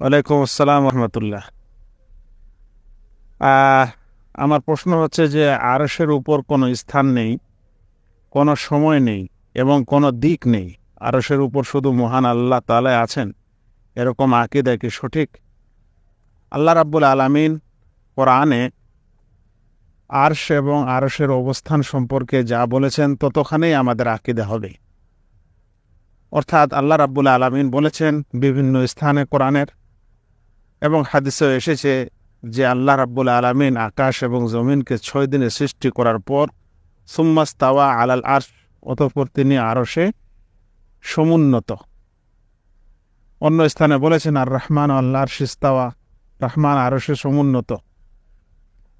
ওয়ালাইকুম আসসালাম রহমতুল্লাহ। আমার প্রশ্ন হচ্ছে যে আরসের উপর কোনো স্থান নেই, কোনো সময় নেই, এবং কোনো দিক নেই আরসের উপর শুধু মহান আল্লাহ তালায় আছেন, এরকম আকিদা কি সঠিক? আল্লাহ রাব্বুল আলামিন কোরআনে আরশ এবং আরসের অবস্থান সম্পর্কে যা বলেছেন, ততখানেই আমাদের আকিদা হবে। অর্থাৎ আল্লাহ রাব্বুল আলামিন বলেছেন, বিভিন্ন স্থানে কোরআনের এবং হাদিসেও এসেছে যে আল্লাহ রাব্বুল আলামিন আকাশ এবং জমিনকে ছয় দিনে সৃষ্টি করার পর সুম্মাস তাওয়া আলাল আর্শ, অতঃপর তিনি আরশে সমুন্নত। অন্য স্থানে বলেছেন আর রহমান আল্লাহর শিস্তাওয়া রহমান আরশে সমুন্নত।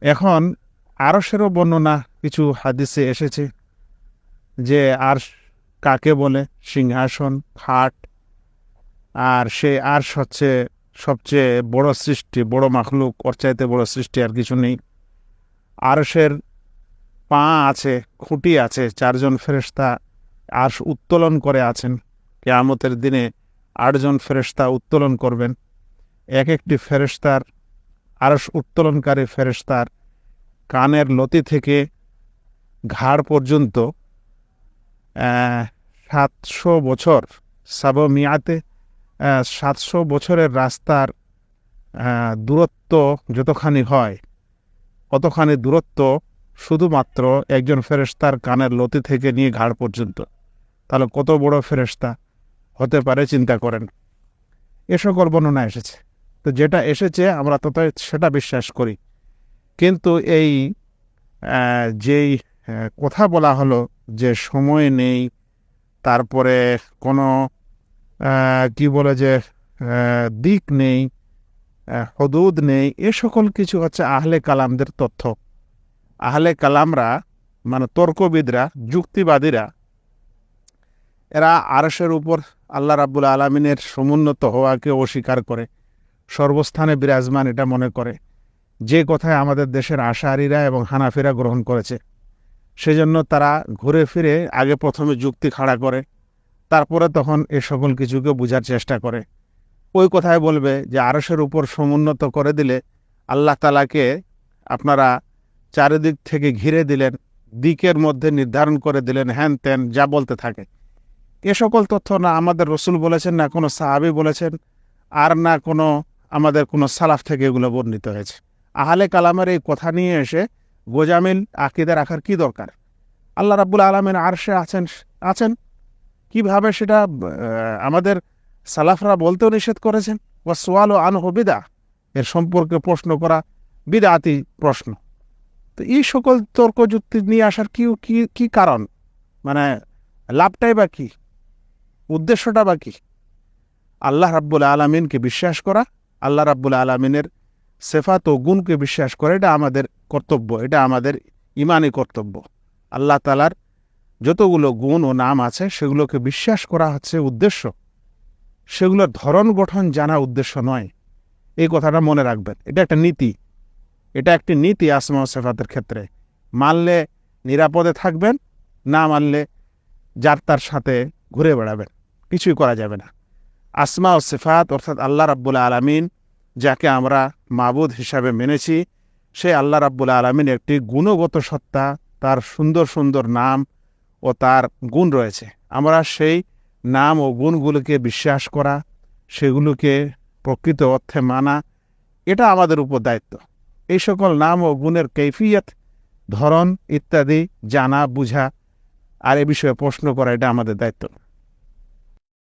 এখন আরশেরও বর্ণনা কিছু হাদিসে এসেছে যে আর কাকে বলে? সিংহাসন, খাট। আর সে আরশ হচ্ছে সবচেয়ে বড় সৃষ্টি, বড় মাখলুক, ওর চাইতে বড় সৃষ্টি আর কিছু নেই। আরশের পা আছে, খুঁটি আছে, চারজন ফেরেশতা আরশ উত্তোলন করে আছেন। কেয়ামতের দিনে আটজন ফেরেশতা উত্তোলন করবেন। এক একটি ফেরেশতার, আরশ উত্তোলনকারী ফেরেশতার কানের লতি থেকে ঘাড় পর্যন্ত সাতশো বছর, সাবমিয়াতে সাতশো বছরের রাস্তার দূরত্ব যতখানি হয়, কতখানি দূরত্ব শুধুমাত্র একজন ফেরেশতার কানের লতি থেকে নিয়ে ঘাড় পর্যন্ত। তাহলে কত বড় ফেরেশতা? হতে পারে চিন্তা করেন। এ সকল বর্ণনা এসেছে। তো যেটা এসেছে, আমরা তত সেটা বিশ্বাস করি। কিন্তু এই যেই কথা বলা হলো যে সময় নেই, তারপরে কোনো কি বলে যে দিক নেই হদুদ নেই, এ সকল কিছু হচ্ছে আহলে কালামদের তথ্য। আহলে কালামরা মানে তর্কবিদরা, যুক্তিবাদীরা, এরা আরসের উপর আল্লাহ রাব্বুল আলমিনের সমুন্নত হওয়াকে অস্বীকার করে, সর্বস্থানে বিরাজমান এটা মনে করে। যে কথায় আমাদের দেশের আশাহারিরা এবং হানাফিরা গ্রহণ করেছে, সেজন্য তারা ঘুরে ফিরে আগে প্রথমে যুক্তি খাড়া করে তারপরে তখন এ সকল কিছুকে বোঝার চেষ্টা করে। ওই কথায় বলবে যে আরশের উপর সমুন্নত করে দিলে আল্লাহ তালাকে আপনারা চারিদিক থেকে ঘিরে দিলেন, দিকের মধ্যে নির্ধারণ করে দিলেন হ্যান ত্যান যা বলতে থাকে। এ সকল তথ্য না আমাদের রসুল বলেছেন, না কোনো সাহাবি বলেছেন, আর না কোনো আমাদের কোনো সালাফ থেকে এগুলো বর্ণিত হয়েছে। আহলে কালামের এই কথা নিয়ে এসে গোজামিল আকিদে রাখার কি দরকার? আল্লাহ রাব্বুল আলমিন আরশে আছেন আছেন। কীভাবে সেটা আমাদের সালাফরা বলতেও নিষেধ করেছেন বা সোয়াল ও আনহ বিদা, এর সম্পর্কে প্রশ্ন করা বিদাতি প্রশ্ন। তো এই সকল তর্ক যুক্তি নিয়ে আসার কি কি কারণ? মানে লাভটাই বা কি? উদ্দেশ্যটা বা কি? আল্লাহ রাব্বুল আলমিনকে বিশ্বাস করা, আল্লাহ রাব্বুল আলমিনের সেফাত ও গুণকে বিশ্বাস করা, এটা আমাদের কর্তব্য, এটা আমাদের ইমানি কর্তব্য। আল্লাহ তালার যতগুলো গুণ ও নাম আছে, সেগুলোকে বিশ্বাস করা হচ্ছে উদ্দেশ্য। সেগুলোর ধরন গঠন জানা উদ্দেশ্য নয়। এই কথাটা মনে রাখবেন। এটা একটা নীতি। এটা একটি নীতি আসমা সেফাতের ক্ষেত্রে। মানলে নিরাপদে থাকবেন, না মানলে যার তার সাথে ঘুরে বেড়াবেন। কিছুই করা যাবে না। আসমা ও সেফাত, অর্থাৎ আল্লাহ রাব্বুল আলমিন, যাকে আমরা মাবুদ হিসাবে মেনেছি, সে আল্লাহ রাব্বুল আলমিন একটি গুণগত সত্তা, তার সুন্দর সুন্দর নাম ও তার গুণ রয়েছে আমরা সেই নাম ও গুণগুলোকে বিশ্বাস করা, সেগুলোকে প্রকৃত অর্থে মানা, এটা আমাদের উপর দায়িত্ব এই সকল নাম ও গুণের কৈফিয়ত ধরন ইত্যাদি জানা, বুঝা, আর এ বিষয়ে প্রশ্ন করা, এটা আমাদের দায়িত্ব।